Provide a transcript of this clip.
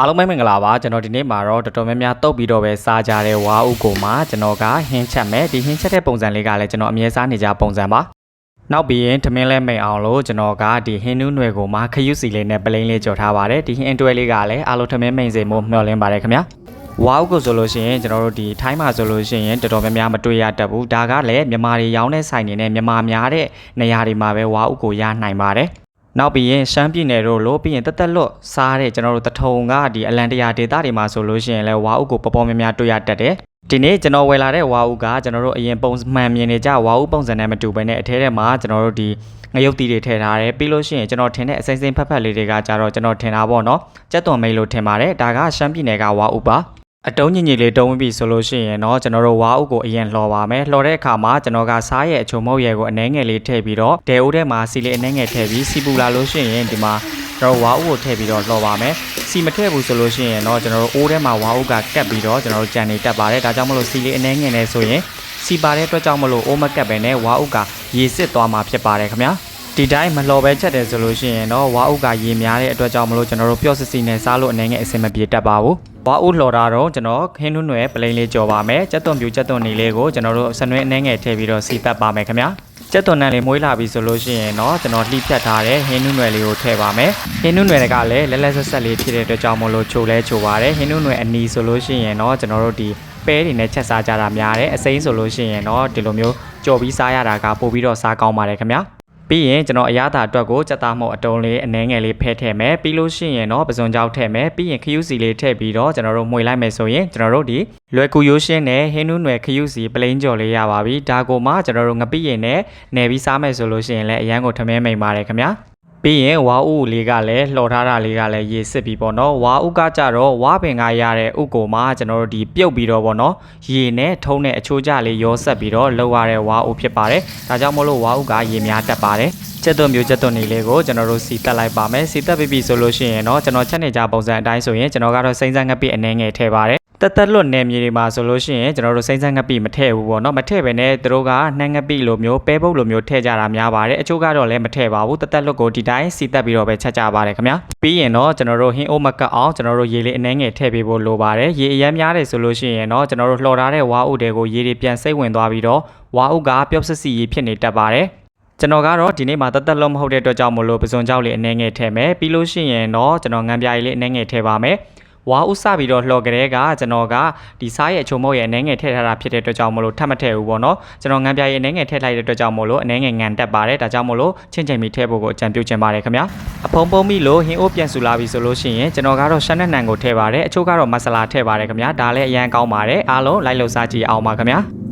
အားလုံးပဲမင်္ဂလာပါကျွန်တော်ဒီနေ့မှာတော့တော်တော်များများတုတ်ပြီးတော့ပဲစားကြတဲ့ဝါဥကိုမှာကျွန်တော်ကဟင်းချက်မယ်ဒီဟင်းချက်တဲ့ပုံစံလေးကလည်းကျွန်တော်အမြဲစားနေကြပုံစံပါနောက်ပြီးရင်ထမင်းလဲမိန်အောင်လို့ကျွန်တော်ကဒီဟင်းနူးနွယ်ကိုမှခရုစီလေးနဲ့ပလိန်လေးကြော်ထားပါတယ်ဒီဟင်းအတွဲလေးကလည်းအားလုံးထမင်းမိန်စေမို့မျှော်လင့်ပါတယ်ခင်ဗျာဝါဥကိုဆိုလို့ရှိရင်ကျွန်တော်တို့ဒီထိုင်းမှာဆိုလို့ရှိရင်တော်တော်များများမတွေ့ရတတ်ဘူးဒါကလည်းမြန်မာတွေရောင်းတဲ့ဆိုင်တွေနဲ့မြန်မာများတဲ့နေရာတွေမှာပဲဝါဥကိုရနိုင်ပါတယ် နောက်ပြီးရင်ရှမ်းပြည်နယ်တို့လို့ပြီးရင်တက်တက်လွတ်စားတဲ့ကျွန်တော်တို့တထုံကဒီအလန်တရာဒေသတွေမှာဆိုလို့ရှိရင်လဲဝါဥကိုပေါ်ပေါ်များများတွေ့ရတတ်တယ်ဒီနေ့ကျွန်တော်ဝယ်လာတဲ့ဝါဥကကျွန်တော်တို့အရင်ပုံမှန်မြင်နေကြဝါဥပုံစံနဲ့မတူဘဲနဲ့အထဲထဲမှာကျွန်တော်တို့ဒီငရုတ်တီတွေထည့်ထားတယ်ပြီးလို့ရှိရင်ကျွန်တော်ထင်တဲ့အစိမ့်စိမ့်ဖက်ဖက်လေးတွေကကြတော့ကျွန်တော်ထင်တာပေါ့နော်ကြက်သွန်မိတ်လို့ထင်ပါတယ်ဒါကရှမ်းပြည်နယ်ကဝါဥပါ အတုံးညင်ညင်လေးတုံးပြီးဆိုလို့ရှိရင်တော့ကျွန်တော်တို့ဝါအုပ်ကိုအရင်လှော်ပါမယ်လှော်တဲ့အခါမှာကျွန်တော်ကစားရဲ့အချုံမုတ်ရဲကိုအနှဲငယ်လေးထည့်ပြီးတော့ဒဲအိုးထဲမှာစီလေးအနှဲငယ်ထည့်ပြီးစီပူလာလို့ရှိရင်ဒီမှာကျွန်တော်ဝါအုပ်ကိုထည့်ပြီးတော့လှော်ပါမယ်စီမထည့်ဘူးဆိုလို့ရှိရင်တော့ကျွန်တော်တို့အိုးထဲမှာဝါအုပ်ကကတ်ပြီးတော့ကျွန်တော်တို့ကြံနေတက်ပါတယ်ဒါကြောင့်မလို့စီလေးအနှဲငယ်နဲ့ဆိုရင်စီပါတဲ့အတွက်ကြောင့်မလို့အိုးမကတ်ပဲနဲ့ဝါအုပ်ကရေစစ်သွားမှာဖြစ်ပါတယ်ခင်ဗျာ ဒီတိုင်းမလော်ပဲချက်တယ်ဆိုလို့ရှိရင်တော့ဝါအုပ်ကရေများတဲ့အတွက်ကြောင့်မလို့ကျွန်တော်တို့ပျော့စစ်စီနဲ့စားလို့အနေငယ်အဆင်မပြေတတ်ပါဘူး။ဝါအုပ်လှော်တာတော့ကျွန်တော်ခင်းနုနွယ်ပလိန်လေးကြော်ပါမယ်။ကြက်သွန်ပြူကြက်သွန်နေလေးကိုကျွန်တော်တို့စနွဲအနေငယ်ထည့်ပြီးတော့စီတက်ပါမယ်ခင်ဗျာ။ကြက်သွန်နံလေးမွေးလာပြီဆိုလို့ရှိရင်တော့ကျွန်တော်လှိဖြတ်ထားတဲ့ဟင်းနုနွယ်လေးကိုထည့်ပါမယ်။ဟင်းနုနွယ်ကလည်းလက်လက်ဆက်ဆက်လေးဖြစ်တဲ့အတွက်ကြောင့်မလို့ချိုလဲချိုပါတယ်။ဟင်းနုနွယ်အနီဆိုလို့ရှိရင်တော့ကျွန်တော်တို့ဒီပဲတွေနဲ့ချက်စားကြတာများတယ်။အစိမ်းဆိုလို့ရှိရင်တော့ဒီလိုမျိုးကြော်ပြီးစားရတာကပို့ပြီးတော့စားကောင်းပါတယ်ခင်ဗျာ။ ပြီးရင်ကျွန်တော်အရသာအတွက်ကိုစက်သားမှုတ်အတုံးလေးအနှဲငယ်လေးဖဲထည့်မယ်ပြီးလို့ရှိရင်တော့ပစုံကြောက်ထည့်မယ်ပြီးရင်ခရူးစီလေးထည့်ပြီးတော့ကျွန်တော်တို့မှွေလိုက်မယ်ဆိုရင်ကျွန်တော်တို့ဒီလွယ်ကူရိုးရှင်းနဲ့ဟင်းနူးနွယ်ခရူးစီပလိန်ကြော်လေးရပါပြီဒါကိုမှကျွန်တော်တို့ငပိရင်နဲ့နယ်ပြီးစားမယ်ဆိုလို့ရှိရင်လည်းအရန်ကိုထမင်းမိန်ပါတယ်ခင်ဗျာ ပြီးရင်ဝါဥလေးကလည်းလှော်ထားတာလေးကလည်းရေစစ်ပြီးပေါ့နော်ဝါဥကကြတော့ဝါပင်ကရတဲ့ဥကိုမှကျွန်တော်တို့ဒီပြုတ်ပြီးတော့ပေါ့နော်ရေနဲ့ထုံးတဲ့အချိုးကျလေးရောဆက်ပြီးတော့လှုပ်ရတဲ့ဝါဥဖြစ်ပါတယ်ဒါကြောင့်မို့လို့ဝါဥကရေများတက်ပါတယ်ကျက်သွန်မျိုးကျက်သွန်နေလေးကိုကျွန်တော်တို့စီတက်လိုက်ပါမယ်စီတက်ပြီးပြီဆိုလို့ရှိရင်တော့ကျွန်တော်ချက်နေကြပုံစံအတိုင်းဆိုရင်ကျွန်တော်ကတော့စိမ့်စမ်းငပိအနှဲငယ်ထည့်ပါတယ် တက်တက်လွတ်နယ်မြေတွေမှာဆိုလို့ရှိရင်ကျွန်တော်တို့စိမ့်စမ်းငပိမထည့်ဘူးပေါ့နော်မထည့်ပဲနဲ့သူတို့ကနှမ်းငပိလိုမျိုးပဲပုတ်လိုမျိုးထည့်ကြတာများပါတယ်အချို့ကတော့လည်းမထည့်ပါဘူးတက်တက်လွတ်ကိုဒီတိုင်းစီတက်ပြီးတော့ပဲချက်ကြပါတယ်ခင်ဗျာပြီးရင်တော့ကျွန်တော်တို့ဟင်းအိုးမကတ်အောင်ကျွန်တော်တို့ရေလေးအနှဲငယ်ထည့်ပေးဖို့လိုပါတယ်ရေအရမ်းများတယ်ဆိုလို့ရှိရင်တော့ကျွန်တော်တို့လှော်ထားတဲ့ဝါအုပ်တွေကိုရေတွေပြန်စိတ်ဝင်သွားပြီးတော့ဝါအုပ်ကပျောက်စစ်စီရေဖြစ်နေတတ်ပါတယ်ကျွန်တော်ကတော့ဒီနေ့မှာတက်တက်လုံးမဟုတ်တဲ့အတွက်ကြောင့်မလို့ပစုံကြောက်လေးအနှဲငယ်ထည့်မယ်ပြီးလို့ရှိရင်တော့ကျွန်တော်ငံပြားလေးလေးအနှဲငယ်ထည့်ပါမယ် ဝါဥစပြီးတော့လှော်ကြတဲ့ကကျွန်တော်ကဒီစားရဲ့အချုံမုတ်ရဲ့အနှဲငယ်ထည့်ထားတာဖြစ်တဲ့အတွက်ကြောင့်မလို့ထပ်မထည့်ဘူးပေါ့နော်ကျွန်တော်ငံပြားရဲ့အနှဲငယ်ထည့်လိုက်တဲ့အတွက်ကြောင့်မလို့အနှဲငယ်ငံတက်ပါတယ်ဒါကြောင့်မလို့ချင်းချင်းမီထည့်ဖို့ကိုအကြံပြုချင်ပါတယ်ခင်ဗျာအဖုံဖုံမိလို့ဟင်းအိုးပြန်ဆူလာပြီဆိုလို့ရှိရင်ကျွန်တော်ကတော့ရှမ်းနဲ့နံကိုထည့်ပါတယ်အချို့ကတော့မဆလာထည့်ပါတယ်ခင်ဗျာဒါလည်းအရန်ကောင်းပါတယ်အားလုံးလိုက်လို့စားကြည့်အောင်ပါခင်ဗျာ